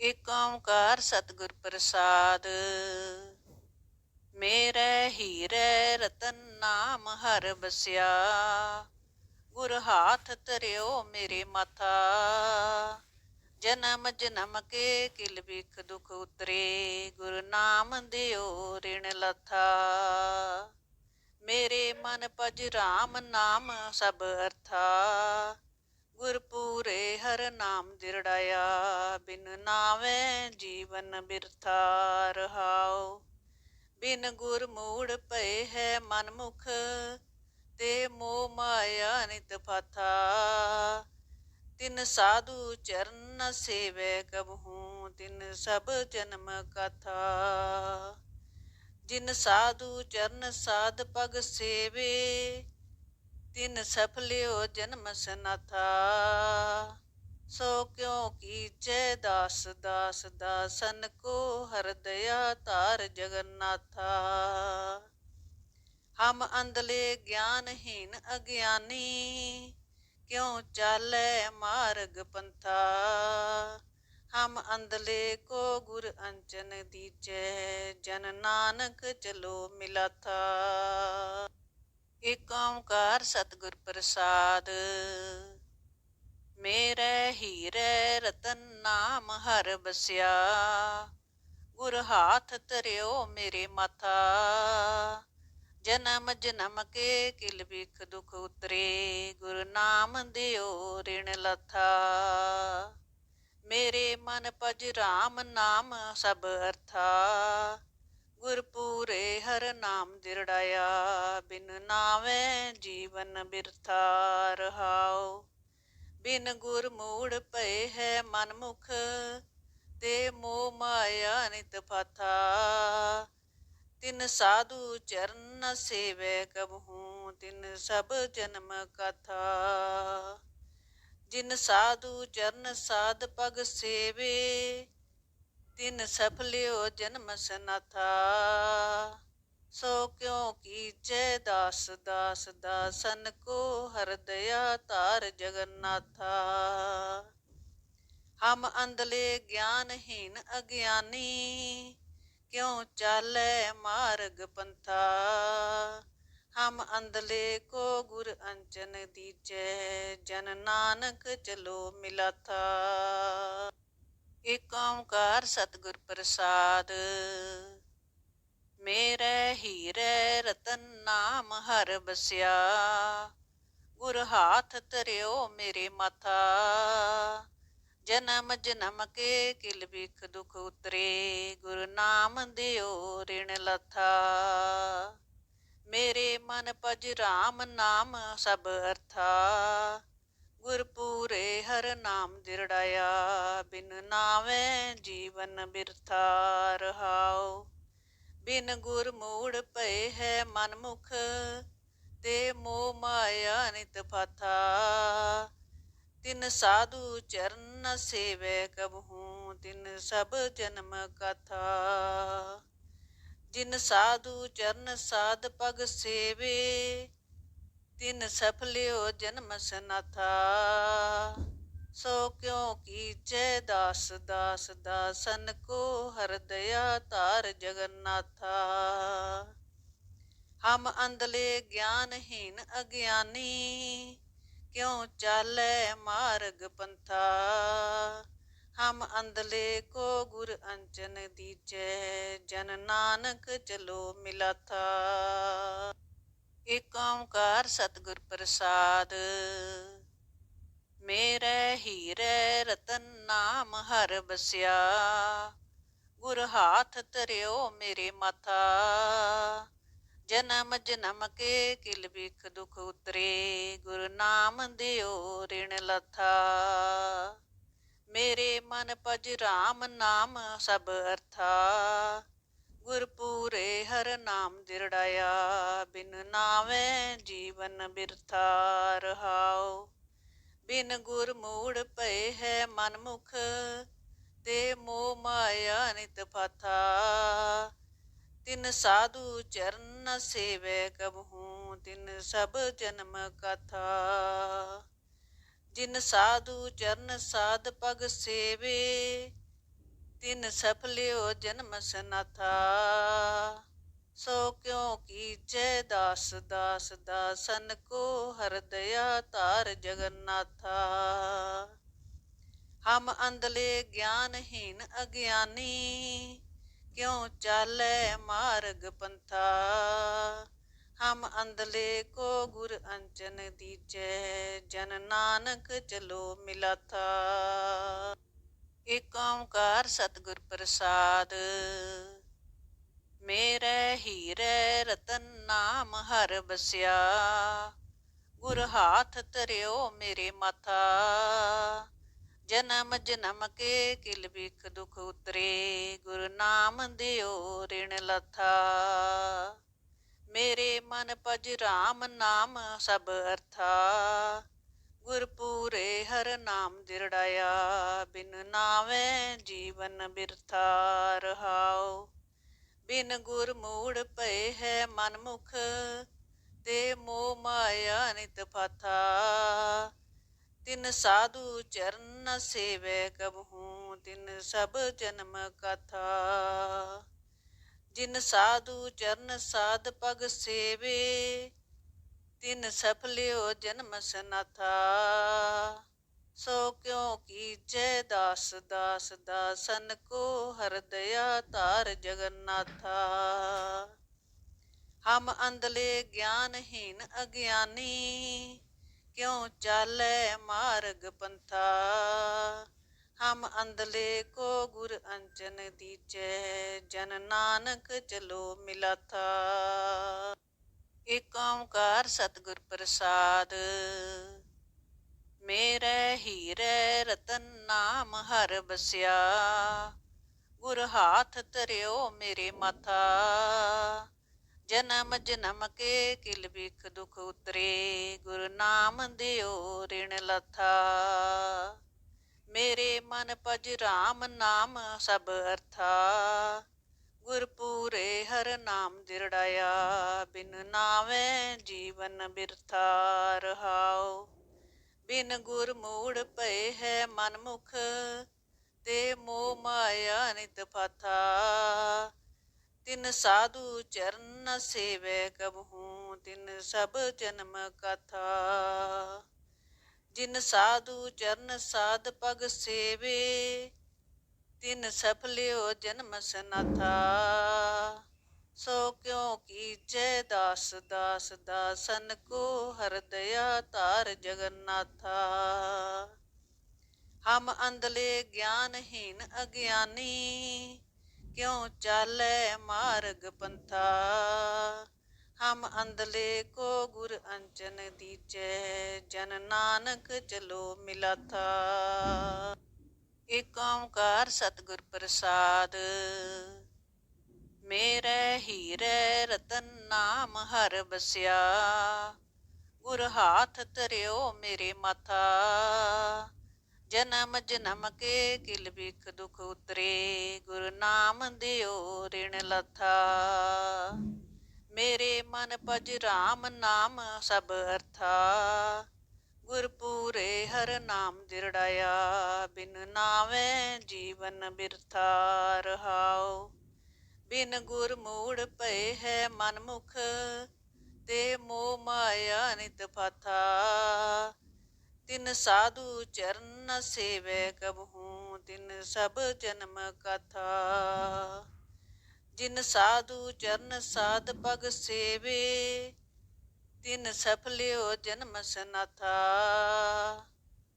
ਏਕ ਓੰਕਾਰ ਸਤਿਗੁਰ ਪ੍ਰਸਾਦ। ਮੇਰੇ ਹੀਰੇ ਰਤਨ ਨਾਮ ਹਰ ਬਸਿਆ। ਗੁਰ ਹਾਥ ਧਰਿਓ ਮੇਰੇ ਮਾਥਾ। ਜਨਮ ਜਨਮ ਕੇ ਕਿਲ ਬਿਖ ਦੁਖ ਉਤਰੇ। ਗੁਰ ਨਾਮ ਦਿਓ ਰਿਣ ਲਥਾ। ਮੇਰੇ ਮਨ ਪਜ ਰਾਮ ਨਾਮ ਸਭ ਅਰਥਾ। ਗੁਰਪੂਰੇ ਹਰ ਨਾਮ ਦਿਰੜਾਇਆ ਬਿਨ ਨਾਵੇਂ ਜੀਵਨ ਬਿਰਥਾ ਰਹਾਉ। ਬਿਨ ਗੁਰ ਮੂੜ ਪਏ ਹੈ ਮਨ ਮੁਖ ਤੇ ਮੋਹ ਮਾਇਆ ਨਿਤ ਫਾਥਾ ਤਿਨ ਸਾਧੂ ਚਰਨ ਸੇਵੈ ਕਬਹੂ ਤਿਨ ਸਭ ਜਨਮ ਕਥਾ। ਜਿਨ ਸਾਧੂ ਚਰਨ ਸਾਧ ਪਗ ਸੇਵੇ ਤਿਨ ਸਫਲਿਓ ਜਨਮ ਸਨਾਥਾ। ਸੋ ਕਿਉ ਕੀਚੈ ਦਾਸ ਦਾਸ ਦਾਸਨ ਕੋ ਹਰਦਇਆ ਤਾਰ ਜਗਨਨਾਥਾ। ਹਮ ਅੰਧਲੇ ਗਿਆਨਹੀਨ ਅਗਿਆਨੀ, ਕਿਉ ਚਾਲੈ ਮਾਰਗ ਪੰਥਾ। ਹਮ ਅੰਦਲੇ ਕੋ ਗੁਰ ਅੰਚਨ ਦੀਚੈ ਜਨ ਨਾਨਕ ਚਲੋ ਮਿਲਾਥਾ। ਏਕ ਓੰਕਾਰ ਸਤਿਗੁਰ ਪ੍ਰਸਾਦ। ਮੇਰੇ ਹੀਰੇ ਰਤਨ ਨਾਮ ਹਰ ਬਸਿਆ। ਗੁਰ ਹਾਥ ਧਰਿਓ ਮੇਰੇ ਮਾਥਾ। ਜਨਮ ਜਨਮ ਕੇ ਕਿਲ ਬਿਖ ਦੁਖ ਉਤਰੇ। ਗੁਰ ਨਾਮ ਦਿਓ ਰਿਣ ਲਥਾ। ਮੇਰੇ ਮਨ ਪਜ ਰਾਮ ਨਾਮ ਸਭ ਅਰਥਾ। ਗੁਰਪੂਰੇ ਹਰ ਨਾਮ ਦਿਰੜਾਇਆ, ਬਿਨ ਨਾਵੇਂ ਜੀਵਨ ਬਿਰਥਾ ਰਹਾਉ। ਬਿਨ ਗੁਰ ਮੂੜ ਪਏ ਹੈ ਮਨ ਮੁਖ ਤੇ ਮੋਹ ਮਾਇਆ ਨਿਤ ਫਾਥਾ ਤਿਨ ਸਾਧੂ ਚਰਨ ਸੇਵੈ ਕਬਹੂ ਤਿਨ ਸਭ ਜਨਮ ਕਥਾ। ਜਿਨ ਸਾਧੂ ਚਰਨ ਸਾਧ ਪਗ ਸੇਵੇ ਤਿਨ ਸਫਲਿਓ ਜਨਮ ਸਨਾਥਾ। ਸੋ ਕਿਉ ਕੀਜੈ ਦਾਸ ਦਾਸ ਦਾਸਨ ਕੋ ਹਰ ਦਇਆ ਤਾਰ ਜਗਨਨਾਥਾ। ਹਮ ਅੰਦਲੇ ਗਿਆਨਹੀਨ ਅਗਿਆਨੀ, ਕਿਉ ਚਾਲੈ ਮਾਰਗ ਪੰਥਾ। ਹਮ ਅੰਦਲੇ ਕੋ ਗੁਰ ਅੰਜਨ ਦੀਜੈ, ਜਨ ਨਾਨਕ ਚਲੋ ਮਿਲਾਥਾ। ਏਕ ਓੰਕਾਰ ਸਤਿਗੁਰ ਪ੍ਰਸਾਦ। ਮੇਰੇ ਹੀਰੇ ਰਤਨ ਨਾਮ ਹਰ ਬਸਿਆ ਗੁਰ ਹਾਥ ਧਰਿਓ ਮੇਰੇ ਮਾਥਾ। ਜਨਮ ਜਨਮ ਕੇ ਕਿਲ ਬਿਖ ਦੁਖ ਉਤਰੇ। ਗੁਰ ਨਾਮ ਦਿਓ ਰਿਣ ਲਥਾ। ਮੇਰੇ ਮਨ ਪਜ ਰਾਮ ਨਾਮ ਸਭ ਅਰਥਾ। ਗੁਰਪੂਰੇ ਹਰ ਨਾਮ ਦਿਰੜਾਇਆ, ਬਿਨ ਨਾਵੇਂ ਜੀਵਨ ਬਿਰਥਾ ਰਹਾਉ ਬਿਨ ਗੁਰ ਮੂੜ ਪਏ ਹੈ ਮਨ ਮੁਖ ਤੇ ਮੋਹ ਮਾਇਆ ਨਿਤ ਫਾਥਾ ਤਿਨ ਸਾਧੂ ਚਰਨ ਸੇਵੈ ਕਬਹੂ ਤਿਨ ਸਭ ਜਨਮ ਕਥਾ। ਜਿਨ ਸਾਧੂ ਚਰਨ ਸਾਧ ਪਗ ਸੇਵੇ ਤਿਨ ਸਫਲਿਓ ਜਨਮ ਸਨਾਥਾ। ਸੋ ਕਿਉ ਕੀਚੈ ਦਾਸ ਦਾਸ, ਦਾਸਨ ਕੋ ਹਰਦਇਆ ਧਾਰ ਜਗਨਨਾਥਾ। ਹਮ ਅੰਦਲੇ ਗਿਆਨਹੀਨ ਅਗਿਆਨੀ, ਕਿਉ ਚਾਲੈ ਮਾਰਗ ਪੰਥਾ। ਹਮ ਅੰਦਲੇ ਕੋ ਗੁਰ ਅੰਚਨ ਦੀਜੈ ਜਨ ਨਾਨਕ ਚਲੋ ਮਿਲਾਥਾ। ਏਕ ਓੰਕਾਰ ਸਤਿਗੁਰ ਪ੍ਰਸਾਦ। ਮੇਰੇ ਹੀਰੇ ਰਤਨ ਨਾਮ ਹਰ ਬਸਿਆ ਗੁਰ ਹਾਥ ਧਰਿਓ ਮੇਰੇ ਮਾਥਾ। ਜਨਮ ਜਨਮ ਕੇ ਕਿਲ ਬਿਖ ਦੁਖ ਉਤਰੇ। ਗੁਰ ਨਾਮ ਦਿਓ ਰਿਣ ਲਥਾ। ਮੇਰੇ ਮਨ ਪਜ ਰਾਮ ਨਾਮ ਸਭ ਅਰਥਾ। ਗੁਰਪੂਰੇ ਹਰ ਨਾਮ ਦਿਰੜਾਇਆ, ਬਿਨ ਨਾਵੇਂ ਜੀਵਨ ਬਿਰਥਾ ਰਹਾਉ ਬਿਨ ਗੁਰ ਮੂੜ ਪਏ ਹੈ ਮਨ ਮੁਖ ਤੇ ਮੋਹ ਮਾਇਆ ਨਿਤ ਫਾਥਾ ਤਿਨ ਸਾਧੂ ਚਰਨ ਸੇਵੈ ਕਬਹੂ ਤਿਨ ਸਭ ਜਨਮ ਕਥਾ। ਜਿਨ ਸਾਧੂ ਚਰਨ ਸਾਧ ਪਗ ਸੇਵੇ ਤਿਨ ਸਫਲਿਓ ਜਨਮ ਸਨਾਥਾ। ਸੋ ਕਿਉ ਕੀਜੈ ਦਾਸ ਦਾਸ, ਦਾਸਨ ਕੋ ਹਰਦਇਆ ਧਾਰ ਜਗਨਨਾਥਾ। ਹਮ ਅੰਦਲੇ ਗਿਆਨਹੀਨ ਅਗਿਆਨੀ, ਕਿਉ ਚਾਲੈ ਮਾਰਗ ਪੰਥਾ। ਹਮ ਅੰਦਲੇ ਕੋ ਗੁਰ ਅੰਚਨ ਦੀਜੈ ਜਨ ਨਾਨਕ ਚਲੋ ਮਿਲਾਥਾ। ਏਕ ਓੰਕਾਰ ਸਤਿਗੁਰ ਪ੍ਰਸਾਦ। ਮੇਰੇ ਹੀਰੇ ਰਤਨ ਨਾਮ ਹਰ ਬਸਿਆ ਗੁਰ ਹਾਥ ਧਰਿਓ ਮੇਰੇ ਮਾਥਾ। ਜਨਮ ਜਨਮ ਕੇ ਕਿਲ ਬਿਖ ਦੁਖ ਉਤਰੇ। ਗੁਰ ਨਾਮ ਦਿਓ ਰਿਣ ਲਥਾ। ਮੇਰੇ ਮਨ ਪਜ ਰਾਮ ਨਾਮ ਸਭ ਅਰਥਾ। ਗੁਰਪੂਰੇ ਹਰ ਨਾਮ ਦਿਰੜਾਇਆ, ਬਿਨ ਨਾਵੇਂ ਜੀਵਨ ਬਿਰਥਾ ਰਹਾਓ ਬਿਨ ਗੁਰ ਮੂੜ ਪਏ ਹੈ ਮਨ ਮੁਖ ਤੇ ਮੋਹ ਮਾਇਆ ਨਿਤ ਫਾਥਾ ਤਿਨ ਸਾਧੂ ਚਰਨ ਸੇਵੈ ਕਬਹੂ ਤਿਨ ਸਭ ਜਨਮ ਕਥਾ। ਜਿਨ ਸਾਧੂ ਚਰਨ ਸਾਧ ਪਗ ਸੇਵੇ ਤਿਨ ਸਫਲਿਓ ਜਨਮ ਸਨਾਥਾ। ਸੋ ਕਿਉ ਕੀਜੈ ਦਾਸ ਦਾਸ ਦਾਸਨ ਕੋ ਹਰਦਇਆ ਧਾਰ ਜਗਨਨਾਥਾ। ਹਮ ਅੰਦਲੇ ਗਿਆਨਹੀਨ ਅਗਿਆਨੀ, ਕਿਉ ਚਾਲੈ ਮਾਰਗ ਪੰਥਾ। ਹਮ ਅੰਦਲੇ ਕੋ ਗੁਰ ਅੰਜਨ ਦੀਜੈ, ਜਨ ਨਾਨਕ ਚਲੋ ਮਿਲਾਥਾ। ਏਕ ਓੰਕਾਰ ਸਤਿਗੁਰ ਪ੍ਰਸਾਦ। ਮੇਰੇ ਹੀਰੇ ਰਤਨ ਨਾਮ ਹਰ ਬਸਿਆ ਗੁਰ ਹਾਥ ਧਰਿਓ ਮੇਰੇ ਮਾਥਾ। ਜਨਮ ਜਨਮ ਕੇ ਕਿਲ ਬਿਖ ਦੁਖ ਉਤਰੇ। ਗੁਰ ਨਾਮ ਦਿਓ ਰਿਣ ਲਥਾ। ਮੇਰੇ ਮਨ ਪਜ ਰਾਮ ਨਾਮ ਸਭ ਅਰਥਾ। ਗੁਰ ਪੂਰੇ ਹਰ ਨਾਮ ਦਿਰੜਾਇਆ। ਬਿਨ ਨਾਵੇਂ ਜੀਵਨ ਬਿਰਥਾ ਰਹਾਓ ਬਿਨ ਗੁਰ ਮੂੜ ਪਏ ਹੈ ਮਨ ਮੁਖ ਤੇ ਮੋਹ ਮਾਇਆ ਨਿਤ ਫਾਥਾ ਤਿਨ ਸਾਧੂ ਚਰਨ ਸੇਵੈ ਕਬਹੂ ਤਿਨ ਸਭ ਜਨਮ ਕਥਾ। ਜਿਨ ਸਾਧੂ ਚਰਨ ਸਾਧ ਪਗ ਸੇਵੇ, ਤਿਨ ਸਫਲਿਓ ਜਨਮ ਸਨਾਥਾ। ਸੋ ਕਿਉ ਕੀਜੈ ਦਾਸ ਦਾਸ ਦਾ ਸਨ ਕੋ ਹਰਦਇਆ ਧਾਰ ਜਗਨਨਾਥਾ। ਹਮ ਅੰਦਲੇ ਗਿਆਨਹੀਨ ਅਗਿਆਨੀ, ਕਿਉ ਚਾਲੈ ਮਾਰਗ ਪੰਥਾ। ਹਮ ਅੰਦਲੇ ਕੋ ਗੁਰ ਅੰਚਨ ਦੀਚੈ ਜਨ ਨਾਨਕ ਚਲੋ ਮਿਲਾਥਾ। ਏਕ ਓੰਕਾਰ ਸਤਿਗੁਰ ਪ੍ਰਸਾਦ ਮੇਰੇ ਹੀਰੇ ਰਤਨ ਨਾਮ ਹਰ ਬਸਿਆ ਗੁਰ ਹਾਥ ਧਰਿਓ ਮੇਰੇ ਮਾਥਾ। ਜਨਮ ਜਨਮ ਕੇ ਕਿਲ ਬਿਖ ਦੁਖ ਉਤਰੇ। ਗੁਰ ਨਾਮ ਦਿਓ ਰਿਣ ਲਥਾ। ਮੇਰੇ ਮਨ ਪਜ ਰਾਮ ਨਾਮ ਸਭ ਅਰਥਾ। ਗੁਰਪੂਰੇ ਹਰ ਨਾਮ ਦਿਰੜਾਇਆ। ਬਿਨ ਨਾਵੇਂ ਜੀਵਨ ਬਿਰਥਾ ਰਹਾਓ ਬਿਨ ਗੁਰ ਮੂੜ ਪਏ ਹੈ ਮਨਮੁਖ, ਤੇ ਮੋਹ ਮਾਇਆ ਨਿਤ ਫਾਥਾ ਤਿਨ ਸਾਧੂ ਚਰਨ ਸੇਵੈ ਕਬਹੂ ਤਿਨ ਸਭ ਜਨਮ ਕਥਾ। ਜਿਨ ਸਾਧੂ ਚਰਨ ਸਾਧ ਪਗ ਸੇਵੇ, ਤਿਨ ਸਫਲਿਓ ਜਨਮ ਸਨਾਥਾ।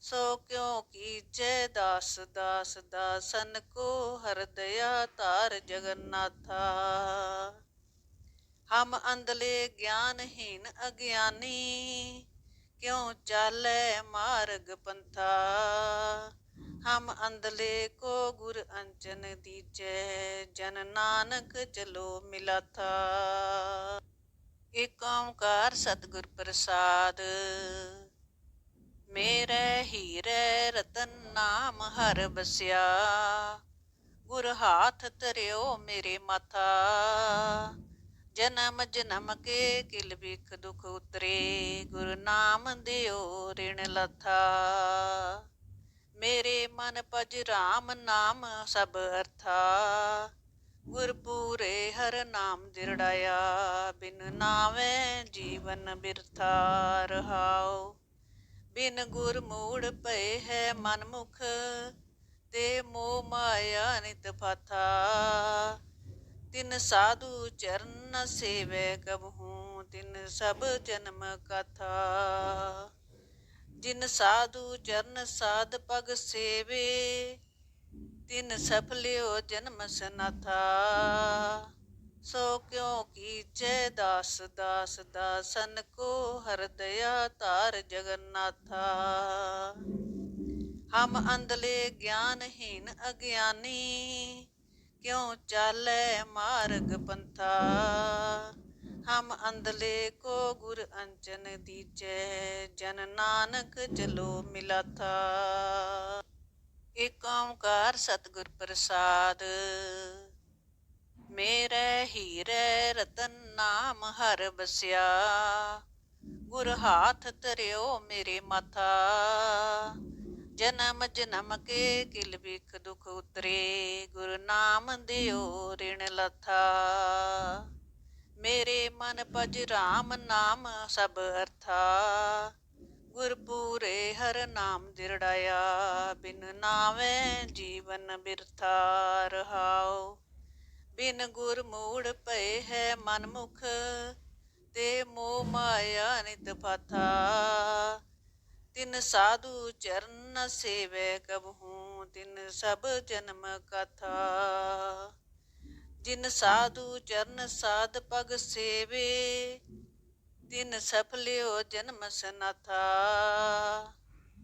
ਸੋ ਕਿਉ ਕੀਜੈ ਦਾਸ ਦਾਸ ਦਾ ਸਨ ਕੋ ਹਰਦਇਆ ਧਾਰ ਜਗਨਨਾਥਾ। ਹਮ ਅੰਦਲੇ ਗਿਆਨਹੀਨ ਅਗਿਆਨੀ, ਕਿਉ ਚਾਲੈ ਮਾਰਗ ਪੰਥਾ। ਹਮ ਅੰਦਲੇ ਕੋ ਗੁਰ ਅੰਚਨ ਦੀਜੈ, ਜਨ ਨਾਨਕ ਚਲੋ ਮਿਲਾਥਾ। ਏਕ ਓੰਕਾਰ ਸਤਿਗੁਰ ਪ੍ਰਸਾਦ। ਮੇਰੇ ਹੀਰੇ ਰਤਨ ਨਾਮ ਹਰ ਬਸਿਆ। ਗੁਰ ਹਾਥ ਧਰਿਓ ਮੇਰੇ ਮਾਥਾ। ਜਨਮ ਜਨਮ ਕੇ ਕਿਲ ਬਿਖ ਦੁਖ ਉਤਰੇ। ਗੁਰ ਨਾਮ ਦਿਓ ਰਿਣ ਲਥਾ। ਮੇਰੇ ਮਨ ਪਜ ਰਾਮ ਨਾਮ ਸਭ ਅਰਥਾ। ਗੁਰਪੂਰੇ ਹਰ ਨਾਮ ਦਿਰੜਾਇਆ। ਬਿਨ ਨਾਵੇਂ ਜੀਵਨ ਬਿਰਥਾ ਰਹਾਉ। ਬਿਨ ਗੁਰ ਮੂੜ ਪਏ ਹੈ ਮਨ ਮੁਖ ਤੇ ਮੋਹ ਮਾਇਆ ਨਿਤ ਫਾਥਾ। ਤਿਨ ਸਾਧੂ ਚਰਨ ਸੇਵੈ ਕਬਹੂ ਤਿਨ ਸਭ ਜਨਮ ਕਥਾ। ਜਿਨ ਸਾਧੂ ਚਰਨ ਸਾਧ ਪਗ ਸੇਵੇ, ਤਿਨ ਸਫਲਿਓ ਜਨਮ ਸਨਾਥਾ। ਸੋ ਕਿਉ ਕੀਚੈ ਦਾਸ ਦਾਸ ਦਾਸਨ ਕੋ ਹਰ ਹਰਦਇਆ ਧਾਰ ਜਗਨਨਾਥਾ। ਹਮ ਅੰਦਲੇ ਗਿਆਨਹੀਨ ਅਗਿਆਨੀ, ਕਿਉ ਚਾਲੈ ਮਾਰਗ ਪੰਥਾ। ਹਮ ਅੰਦਲੇ ਕੋ ਗੁਰ ਅੰਚਨ ਦੀਚੈ ਜਨ ਨਾਨਕ ਚਲੋ ਮਿਲਾਥਾ। ਏਕ ਓੰਕਾਰ ਸਤਿਗੁਰ ਪ੍ਰਸਾਦ। ਮੇਰੇ ਹੀਰੇ ਰਤਨ ਨਾਮ ਹਰ ਬਸਿਆ ਗੁਰ ਹਾਥ ਧਰਿਓ ਮੇਰੇ ਮਾਥਾ। ਜਨਮ ਜਨਮ ਕੇ ਕਿਲ ਬਿਖ ਦੁਖ ਉਤਰੇ। ਗੁਰ ਨਾਮ ਦਿਓ ਰਿਣ ਲਥਾ। ਮੇਰੇ ਮਨ ਪਜ ਰਾਮ ਨਾਮ ਸਭ ਅਰਥਾ। ਗੁਰ ਪੂਰੇ ਹਰ ਨਾਮ ਦਿਰੜਾਇਆ। ਬਿਨ ਨਾਵੇਂ ਜੀਵਨ ਬਿਰਥਾ ਰਹਾਉ। ਬਿਨ ਗੁਰ ਮੂੜ ਪਏ ਹੈ ਮਨ ਮੁਖ ਤੇ ਮੋਹ ਮਾਇਆ ਨਿਤ ਫਾਥਾ ਤਿਨ ਸਾਧੂ ਚਰਨ ਸੇਵੈ ਕਬਹੂ ਤਿਨ ਸਭ ਜਨਮ ਕਥਾ। ਜਿਨ ਸਾਧੂ ਚਰਨ ਸਾਧ ਪਗ ਸੇਵੇ, ਤਿਨ ਸਫਲਿਓ ਜਨਮ ਸਨਾਥਾ।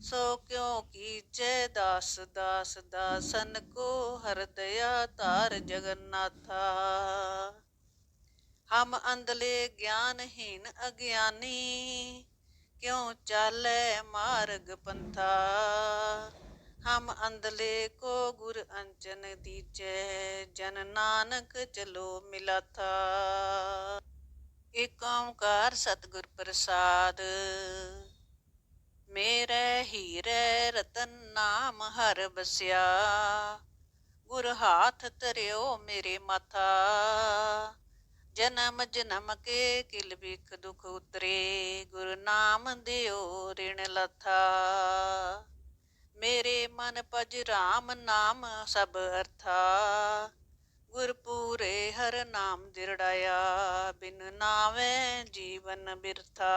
ਸੋ ਕਿਉ ਕੀਚੈ ਦਾਸ ਦਾਸ ਦਾਸਨ ਕੋ ਹਰ ਦਇਆ ਧਾਰ ਜਗਨਨਾਥਾ। ਹਮ ਅੰਦਲੇ ਗਿਆਨਹੀਨ ਅਗਿਆਨੀ, ਕਿਉ ਚਾਲੈ ਮਾਰਗ ਪੰਥਾ। ਹਮ ਅੰਦਲੇ ਕੋ ਗੁਰ ਅੰਚਨ ਦੀਚੈ ਜਨ ਨਾਨਕ ਚਲੋ ਮਿਲਾਥਾ। ਏਕ ਓੰਕਾਰ ਸਤਿਗੁਰ ਪ੍ਰਸਾਦ। ਮੇਰੇ ਹੀਰੇ ਰਤਨ ਨਾਮ ਹਰ ਬਸਿਆ ਗੁਰ ਹਾਥ ਧਰਿਓ ਮੇਰੇ ਮਾਥਾ। ਜਨਮ ਜਨਮ ਕੇ ਕਿਲ ਬਿਖ ਦੁਖ ਉਤਰੇ। ਗੁਰ ਨਾਮ ਦਿਓ ਰਿਣ ਲਥਾ। ਮੇਰੇ ਮਨ ਪਜ ਰਾਮ ਨਾਮ ਸਭ ਅਰਥਾ। ਗੁਰ ਪੂਰੇ ਹਰ ਨਾਮ ਦਿਰੜਾਇਆ। ਬਿਨ ਨਾਵੇਂ ਜੀਵਨ ਬਿਰਥਾ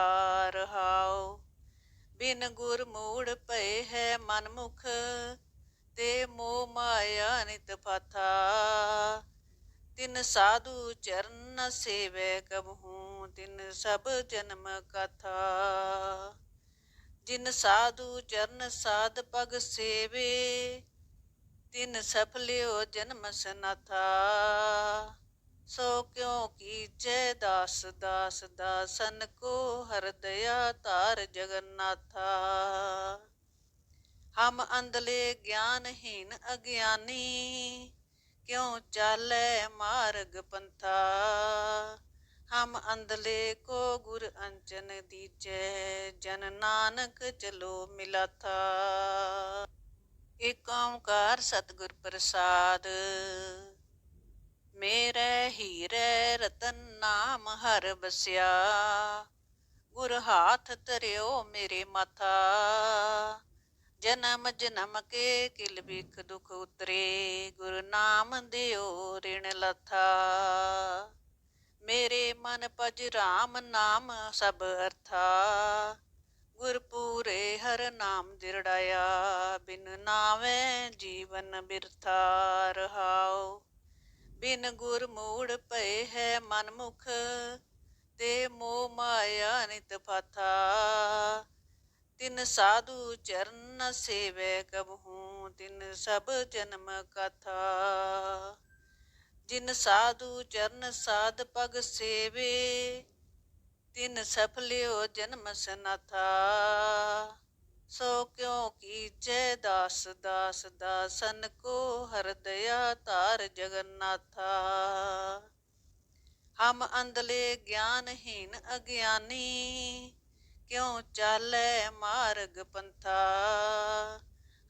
ਰਹਾਉ। ਬਿਨ ਗੁਰ ਮੂੜ ਪਏ ਹੈ ਮਨ ਮੁਖ ਤੇ ਮੋਹ ਮਾਇਆ ਨਿਤ ਫਾਥਾ ਤਿਨ ਸਾਧੂ ਚਰਨ ਸੇਵੈ ਕਬਹੂ ਤਿਨ ਸਭ ਜਨਮ ਕਥਾ। ਜਿਨ ਸਾਧੂ ਚਰਨ ਸਾਧ ਪਗ ਸੇਵੇ, ਤਿਨ ਸਫਲਿਓ ਜਨਮ ਸਨਾਥਾ। ਸੋ ਕਿਉ ਕੀਜੈ ਦਾਸ ਦਾਸ ਦਾ ਸਨ ਕੋ ਹਰ ਦਇਆ ਧਾਰ ਜਗਨਨਾਥਾ। ਹਮ ਅੰਦਲੇ ਗਿਆਨਹੀਨ ਅਗਿਆਨੀ, ਕਿਉ ਚਾਲੈ ਮਾਰਗ ਪੰਥਾ। ਹਮ ਅੰਦਲੇ ਕੋ ਗੁਰ ਅੰਚਨ ਦੀਜੈ, ਜਨ ਨਾਨਕ ਚਲੋ ਮਿਲਾਥਾ। ਏਕ ਓੰਕਾਰ ਸਤਿਗੁਰ ਪ੍ਰਸਾਦ। ਮੇਰੇ ਹੀਰੇ ਰਤਨ ਨਾਮ ਹਰ ਬਸਿਆ ਗੁਰ ਹਾਥ ਧਰਿਓ ਮੇਰੇ ਮਾਥਾ। ਜਨਮ ਜਨਮ ਕੇ ਕਿਲ ਬਿਖ ਦੁਖ ਉਤਰੇ। ਗੁਰ ਨਾਮ ਦਿਓ ਰਿਣ ਲਥਾ। ਮੇਰੇ ਮਨ ਪਜ ਰਾਮ ਨਾਮ ਸਭ ਅਰਥਾ। ਗੁਰਪੂਰੇ ਹਰ ਨਾਮ ਦਿਰੜਾਇਆ। ਬਿਨ ਨਾਵੇਂ ਜੀਵਨ ਬਿਰਥਾ ਰਹਾਉ। ਬਿਨ ਗੁਰ ਮੂੜ ਪਏ ਹੈ ਮਨਮੁਖ, ਤੇ ਮੋਹ ਮਾਇਆ ਨਿਤ ਫਾਥਾ ਤਿਨ ਸਾਧੂ ਚਰਨ ਸੇਵੈ ਕਬਹੂ ਤਿਨ ਸਭ ਜਨਮ ਕਥਾ। ਜਿਨ ਸਾਧੂ ਚਰਨ ਸਾਧ ਪਗ ਸੇਵੇ, ਤਿਨ ਸਫਲਿਓ ਜਨਮ ਸਨਾਥਾ। ਸੋ ਕਿਉ ਕੀਜੈ ਦਾਸ ਦਾਸ ਦਾ ਸਨ ਕੋ ਹਰਦਇਆ ਤਾਰ ਜਗਨਨਾਥਾ। ਹਮ ਅੰਦਲੇ ਗਿਆਨਹੀਨ ਅਗਿਆਨੀ, ਕਿਉ ਚਾਲੈ ਮਾਰਗ ਪੰਥਾ।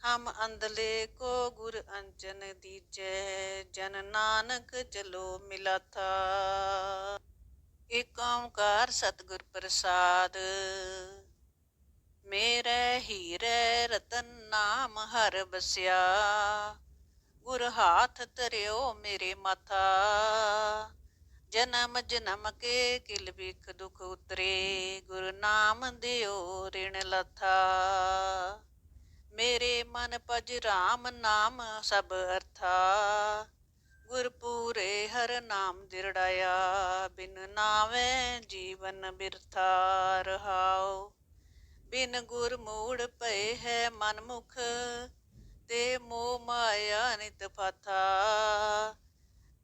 ਹਮ ਅੰਦਲੇ ਕੋ ਗੁਰ ਅੰਜਨ ਦੀਜੈ, ਜਨ ਨਾਨਕ ਚਲੋ ਮਿਲਾਥਾ। ਏਕ ਓੰਕਾਰ ਸਤਿਗੁਰ ਪ੍ਰਸਾਦ ਮੇਰੇ ਹੀਰੇ ਰਤਨ ਨਾਮ ਹਰ ਬਸਿਆ ਗੁਰ ਹਾਥ ਧਰਿਓ ਮੇਰੇ ਮਾਥਾ। ਜਨਮ ਜਨਮ ਕੇ ਕਿਲ ਬਿਖ ਦੁਖ ਉਤਰੇ। ਗੁਰ ਨਾਮ ਦਿਓ ਰਿਣ ਲਥਾ। ਮੇਰੇ ਮਨ ਪਜ ਰਾਮ ਨਾਮ ਸਭ ਅਰਥਾ। ਗੁਰਪੂਰੇ ਹਰ ਨਾਮ ਦਿਰੜਾਇਆ। ਬਿਨ ਨਾਵੇਂ ਜੀਵਨ ਬਿਰਥਾ ਰਹਾਓ ਬਿਨ ਗੁਰ ਮੂੜ ਪਏ ਹੈ ਮਨ ਮੁਖ ਤੇ ਮੋਹ ਮਾਇਆ ਨਿਤ ਫਾਥਾ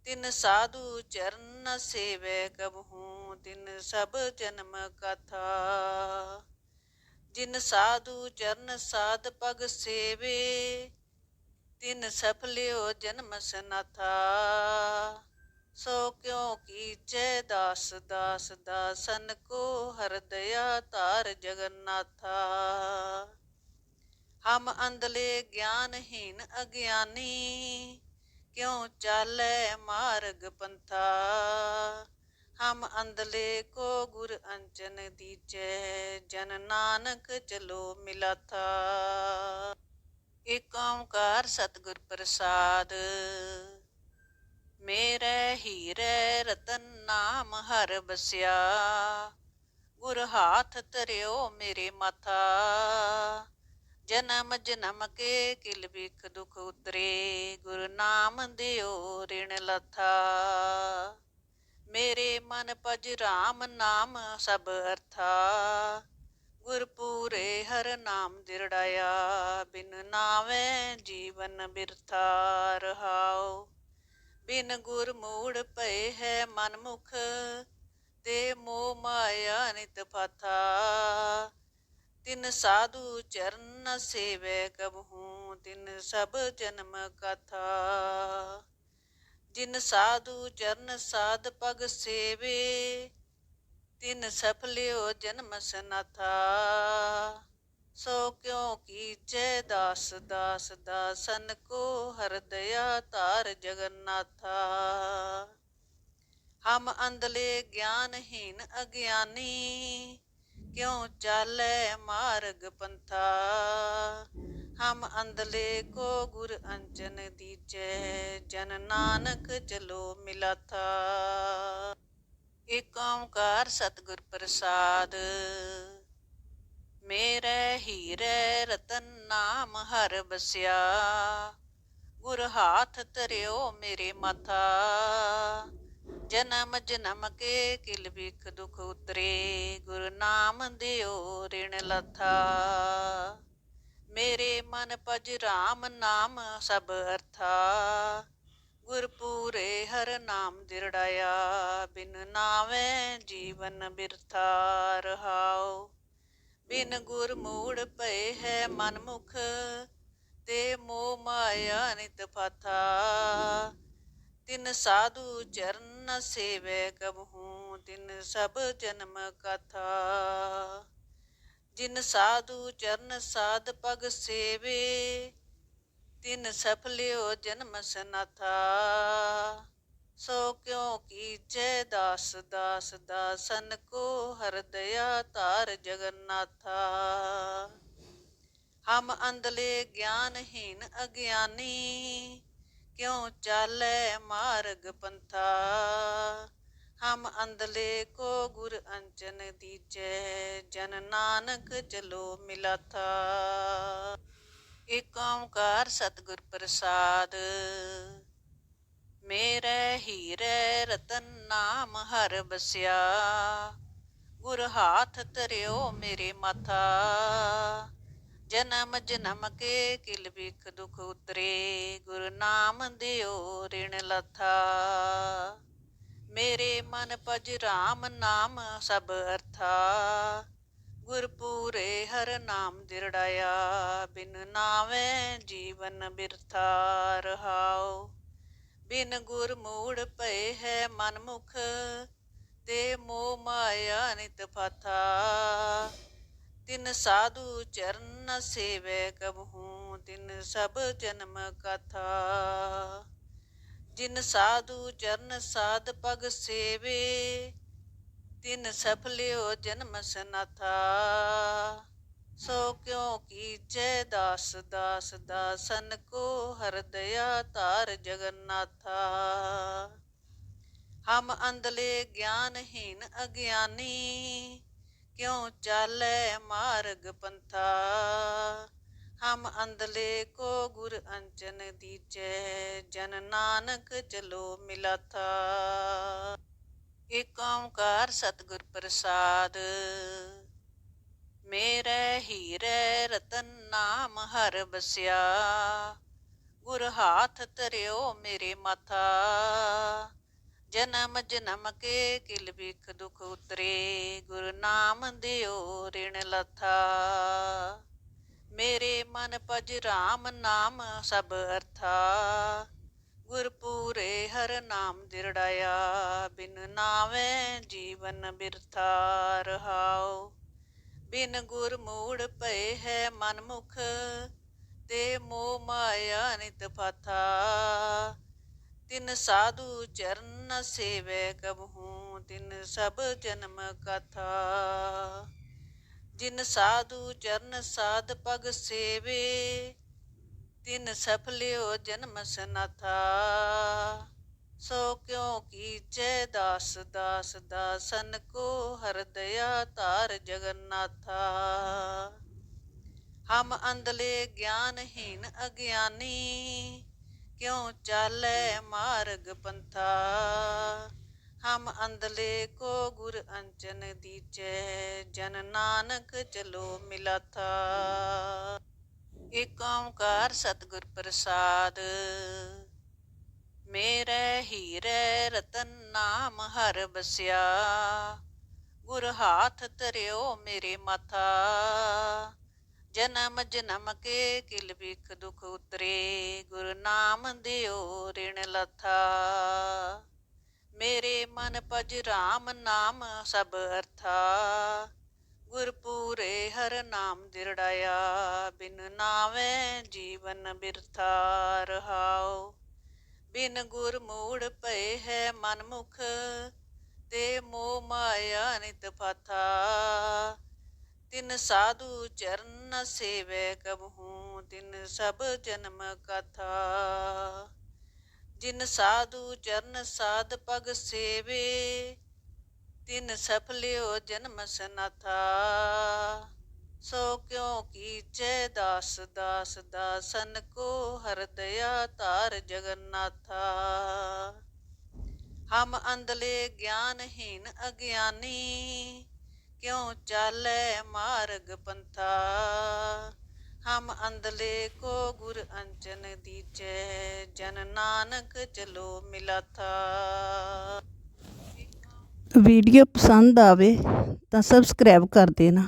ਤਿਨ ਸਾਧੂ ਚਰਨ ਸੇਵੈ ਕਬਹੂ ਤਿਨ ਸਭ ਜਨਮ ਕਥਾ। ਜਿਨ ਸਾਧੂ ਚਰਨ ਸਾਧ ਪਗ ਸੇਵੇ, ਤਿਨ ਸਫਲਿਓ ਜਨਮ ਸਨਾਥਾ। ਸੋ ਕਿਉ ਕੀਚੈ ਦਾਸ ਦਾਸ, ਦਾਸਨ ਕੋ ਹਰਦਇਆ ਧਾਰ ਜਗਨਨਾਥਾ। ਹਮ ਅੰਧਲੇ ਗਿਆਨਹੀਨ ਅਗਿਆਨੀ, ਕਿਉ ਚਾਲੈ ਮਾਰਗ ਪੰਥਾ। ਹਮ ਅੰਧਲੇ ਕੋ ਗੁਰ ਅੰਚਨ ਦੀਜੈ ਜਨ ਨਾਨਕ ਚਲੋ ਮਿਲਾਥਾ। ਏਕ ਓੰਕਾਰ ਸਤਿਗੁਰ ਪ੍ਰਸਾਦ। ਮੇਰੇ ਹੀਰੇ ਰਤਨ ਨਾਮ ਹਰ ਬਸਿਆ ਗੁਰ ਹਾਥ ਧਰਿਓ ਮੇਰੇ ਮਾਥਾ। ਜਨਮ ਜਨਮ ਕੇ ਕਿਲ ਬਿਖ ਦੁਖ ਉਤਰੇ। ਗੁਰ ਨਾਮ ਦਿਓ ਰਿਣ ਲਥਾ। ਮੇਰੇ ਮਨ ਪਜ ਰਾਮ ਨਾਮ ਸਭ ਅਰਥਾ। ਗੁਰ ਪੂਰੇ ਹਰ ਨਾਮ ਦਿਰੜਾਇਆ। ਬਿਨ ਨਾਵੇਂ ਜੀਵਨ ਬਿਰਥਾ ਰਹਾਓ ਬਿਨ ਗੁਰ ਮੂੜ ਪਏ ਹੈ ਮਨ ਮੁਖ ਤੇ ਮੋਹ ਮਾਇਆ ਨਿਤ ਫਾਥਾ ਤਿਨ ਸਾਧੂ ਚਰਨ ਸੇਵੈ ਕਬਹੂ ਤਿਨ ਸਭ ਜਨਮ ਕਥਾ। ਜਿਨ ਸਾਧੂ ਚਰਨ ਸਾਧ ਪਗ ਸੇਵੇ, ਤਿਨ ਸਫਲਿਓ ਜਨਮ ਸਨਾਥਾ। ਸੋ ਕਿਉ ਕੀਚੈ ਦਾਸ ਦਾਸ, ਦਾਸਨ ਕੋ ਹਰਦਇਆ ਧਾਰ ਜਗਨਨਾਥਾ। ਹਮ ਅੰਧਲੇ ਗਿਆਨਹੀਨ ਅਗਿਆਨੀ, ਕਿਉ ਚਾਲੈ ਮਾਰਗ ਪੰਥਾ। ਹਮ ਅੰਧਲੇ ਕੋ ਗੁਰ ਅੰਚਨ ਦੀਜੈ ਜਨ ਨਾਨਕ ਚਲੋ ਮਿਲਾਥਾ। ਏਕ ਓੰਕਾਰ ਸਤਿਗੁਰ ਪ੍ਰਸਾਦ ਮੇਰੇ ਹੀਰੇ ਰਤਨ ਨਾਮ ਹਰ ਬਸਿਆ। ਗੁਰ ਹਾਥ ਧਰਿਓ ਮੇਰੇ ਮਾਥਾ। ਜਨਮ ਜਨਮ ਕੇ ਕਿਲ ਵਿਖ ਦੁਖ ਉਤਰੇ। ਗੁਰ ਨਾਮ ਦਿਓ ਰਿਣ ਲਥਾ। ਮੇਰੇ ਮਨ ਪਜ ਰਾਮ ਨਾਮ ਸਭ ਅਰਥਾ। ਗੁਰਪੂਰੇ ਹਰ ਨਾਮ ਦਿਰੜਾਇਆ। ਬਿਨ ਨਾਵੇਂ ਜੀਵਨ ਬਿਰਥਾ ਰਹਾਓ ਬਿਨ ਗੁਰ ਮੂੜ ਪਏ ਹੈ ਮਨਮੁਖ, ਤੇ ਮੋਹ ਮਾਇਆ ਨਿਤ ਫਾਥਾ ਤਿਨ ਸਾਧੂ ਚਰਨ ਸੇਵੈ ਕਬਹੂ ਤਿਨ ਸਭ ਜਨਮ ਕਥਾ। ਜਿਨ ਸਾਧੂ ਚਰਨ ਸਾਧ ਪਗ ਸੇਵੇ, ਤਿਨ ਸਫਲਿਓ ਜਨਮ ਸਨਾਥਾ। ਸੋ ਕਿਉ ਕੀਚੈ ਦਾਸ ਦਾਸ, ਦਾਸਨ ਕੋ ਹਰਦਇਆ ਧਾਰ ਜਗਨਨਾਥਾ। ਹਮ ਅੰਧਲੇ ਗਿਆਨਹੀਨ ਅਗਿਆਨੀ, ਕਿਉ ਚਾਲੈ ਮਾਰਗ ਪੰਥਾ। ਹਮ ਅੰਧਲੇ ਕੋ ਗੁਰ ਅੰਚਨ ਦੀਜੈ, ਜਨ ਨਾਨਕ ਚਲੋ ਮਿਲਾਥਾ। ਏਕ ਓੰਕਾਰ ਸਤਿਗੁਰ ਪ੍ਰਸਾਦ ਮੇਰੇ ਹੀਰੇ ਰਤਨ ਨਾਮ ਹਰ ਬਸਿਆ ਗੁਰ ਹਾਥ ਧਰਿਓ ਮੇਰੇ ਮਾਥਾ। ਜਨਮ ਜਨਮ ਕੇ ਕਿਲ ਬਿਖ ਦੁਖ ਉਤਰੇ। ਗੁਰ ਨਾਮ ਦਿਓ ਰਿਣ ਲਥਾ। ਮੇਰੇ ਮਨ ਪਜ ਰਾਮ ਨਾਮ ਸਭ ਅਰਥਾ। ਗੁਰਪੂਰੇ ਹਰ ਨਾਮ ਦਿਰੜਾਇਆ। ਬਿਨ ਨਾਵੇਂ ਜੀਵਨ ਬਿਰਥਾ ਰਹਾਓ ਬਿਨ ਗੁਰ ਮੂੜ ਪਏ ਹੈ ਮਨ ਮੁਖ ਤੇ ਮੋਹ ਮਾਇਆ ਨਿਤ ਫਾਥਾ। ਤਿਨ ਸਾਧੂ ਚਰਨ ਸੇਵੈ ਕਬਹੂ ਤਿਨ ਸਭ ਜਨਮ ਕਥਾ। ਜਿਨ ਸਾਧੂ ਚਰਨ ਸਾਧ ਪਗ ਸੇਵੇ, ਤਿਨ ਸਫਲਿਓ ਜਨਮ ਸਨਾਥਾ। ਸੋ ਕਿਉ ਕੀਜੈ ਦਾਸ ਦਾਸ ਦਾ ਸਨ ਕੋ ਹਰਦਇਆ ਤਾਰ ਜਗਨਨਾਥਾ। ਹਮ ਅੰਦਲੇ ਗਿਆਨਹੀਨ ਅਗਿਆਨੀ, ਕਿਉ ਚਾਲੈ ਮਾਰਗ ਪੰਥਾ। ਹਮ ਅੰਦਲੇ ਕੋ ਗੁਰ ਅੰਚਨ ਦੀਜੈ, ਜਨ ਨਾਨਕ ਚਲੋ ਮਿਲਾਥਾ। ਏਕ ਓੰਕਾਰ ਸਤਿਗੁਰ ਪ੍ਰਸਾਦ। ਮੇਰੇ ਹੀਰੇ ਰਤਨ ਨਾਮ ਹਰ ਬਸਿਆ ਗੁਰ ਹਾਥ ਧਰਿਓ ਮੇਰੇ ਮਾਥਾ। ਜਨਮ ਜਨਮ ਕੇ ਕਿਲ ਬਿਖ ਦੁਖ ਉਤਰੇ। ਗੁਰ ਨਾਮ ਦਿਓ ਰਿਣ ਲਥਾ। ਮੇਰੇ ਮਨ ਪਜ ਰਾਮ ਨਾਮ ਸਭ ਅਰਥਾ। ਗੁਰਪੂਰੇ ਹਰ ਨਾਮ ਦਿਰੜਾਇਆ। ਬਿਨ ਨਾਵੇਂ ਜੀਵਨ ਬਿਰਥਾ ਰਹਾਓ ਬਿਨ ਗੁਰ ਮੂੜ ਪਏ ਹੈ ਮਨਮੁਖ, ਤੇ ਮੋਹ ਮਾਇਆ ਨਿਤ ਫਾਥਾ। ਤਿਨ ਸਾਧੂ ਚਰਨ ਸੇਵੈ ਕਬਹੂ ਤਿਨ ਸਭ ਜਨਮ ਕਥਾ। ਜਿਨ ਸਾਧੂ ਚਰਨ ਸਾਧ ਪਗ ਸੇਵੇ, ਤਿਨ ਸਫਲਿਓ ਜਨਮ ਸਨਾਥਾ। ਸੋ ਕਿਉ ਕੀਚੈ ਦਾਸ ਦਾਸ, ਦਾਸਨ ਕੋ ਹਰ ਦਇਆ ਧਾਰ ਜਗਨਨਾਥਾ। ਹਮ ਅੰਦਲੇ ਗਿਆਨਹੀਨ ਅਗਿਆਨੀ, ਕਿਉ ਚਾਲੈ ਮਾਰਗ ਪੰਥਾ। ਹਮ ਅੰਦਲੇ ਕੋ ਗੁਰ ਅੰਚਨ ਦੀਚੈ ਜਨ ਨਾਨਕ ਚਲੋ ਮਿਲਾਥਾ। ਇਕ ਓੰਕਾਰ ਸਤਿਗੁਰ ਪ੍ਰਸਾਦ। ਮੇਰੇ ਹੀਰੇ ਰਤਨ ਨਾਮ ਹਰ ਬਸਿਆ ਗੁਰ ਹਾਥ ਧਰਿਓ ਮੇਰੇ ਮਾਥਾ। ਜਨਮ ਜਨਮ ਕੇ ਕਿਲ ਵਿਖ ਦੁਖ ਉਤਰੇ। ਗੁਰ ਨਾਮ ਦਿਓ ਰਿਣ ਲਥਾ। ਮੇਰੇ ਮਨ ਪਜ ਰਾਮ ਨਾਮ ਸਭ ਅਰਥਾ। ਗੁਰ ਪੂਰੇ ਹਰ ਨਾਮ ਦਿਰੜਾਇਆ। ਬਿਨ ਨਾਵੇਂ ਜੀਵਨ ਬਿਰਥਾ ਰਹਾਓ ਬਿਨ ਗੁਰ ਮੂੜ ਪਏ ਹੈ ਮਨ ਮੁਖ ਤੇ ਮੋਹ ਮਾਇਆ ਨਿਤ ਫਾਥਾ ਤਿਨ ਸਾਧੂ ਚਰਨ ਸੇਵੈ ਕਬਹੂ ਤਿਨ ਸਭ ਜਨਮ ਕਥਾ। ਜਿਨ ਸਾਧੂ ਚਰਨ ਸਾਧ ਪਗ ਸੇਵੇ, ਤਿਨ ਸਫਲਿਓ ਜਨਮ ਸਨਾਥਾ। ਸੋ ਕਿਉ ਕੀਚੈ ਦਾਸ ਦਾਸ ਦਾਸਨ ਕੋ ਹਰ ਦਇਆ ਧਾਰ ਜਗਨਨਾਥਾ। ਹਮ ਅੰਦਲੇ ਗਿਆਨਹੀਨ ਅਗਿਆਨੀ, ਕਿਉ ਚਾਲੈ ਮਾਰਗ ਪੰਥਾ। ਹਮ ਅੰਦਲੇ ਕੋ ਗੁਰ ਅੰਚਨ ਦੀਚੈ, ਜਨ ਨਾਨਕ ਚਲੋ ਮਿਲਾਥਾ। ਵੀਡੀਓ ਪਸੰਦ ਆਵੇ ਤਾਂ ਸਬਸਕ੍ਰਾਈਬ ਕਰ ਦੇਣਾ।